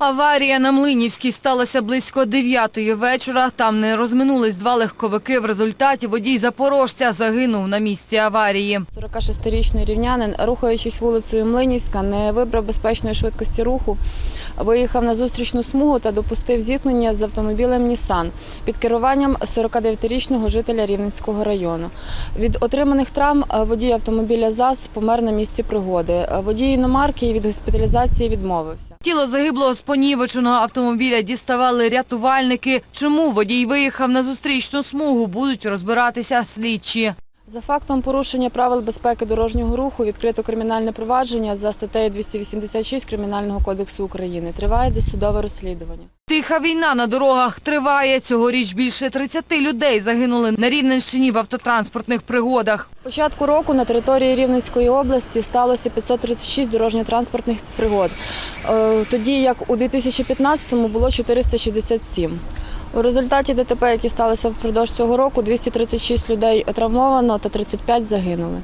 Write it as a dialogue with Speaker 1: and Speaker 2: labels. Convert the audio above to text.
Speaker 1: Аварія на Млинівській сталася близько 9-ї вечора. Там не розминулись два легковики. В результаті водій запорожця загинув на місці аварії.
Speaker 2: 46-річний рівнянин, рухаючись вулицею Млинівська, не вибрав безпечної швидкості руху, виїхав на зустрічну смугу та допустив зіткнення з автомобілем Нісан під керуванням 49-річного жителя Рівненського району. Від отриманих травм водій автомобіля ЗАЗ помер на місці пригоди. Водій іномарки від госпіталізації відмовився.
Speaker 1: Тіло загиблого з понівеченого автомобіля діставали рятувальники. Чому водій виїхав на зустрічну смугу, будуть розбиратися слідчі.
Speaker 2: За фактом порушення правил безпеки дорожнього руху відкрито кримінальне провадження за статтею 286 Кримінального кодексу України. Триває досудове розслідування.
Speaker 1: Тиха війна на дорогах триває. Цьогоріч більше 30 людей загинули на Рівненщині в автотранспортних пригодах.
Speaker 2: З початку року на території Рівненської області сталося 536 дорожньо-транспортних пригод, е, тоді як у 2015-му було 467. У результаті ДТП, які сталися впродовж цього року, 236 людей травмовано та 35 загинули.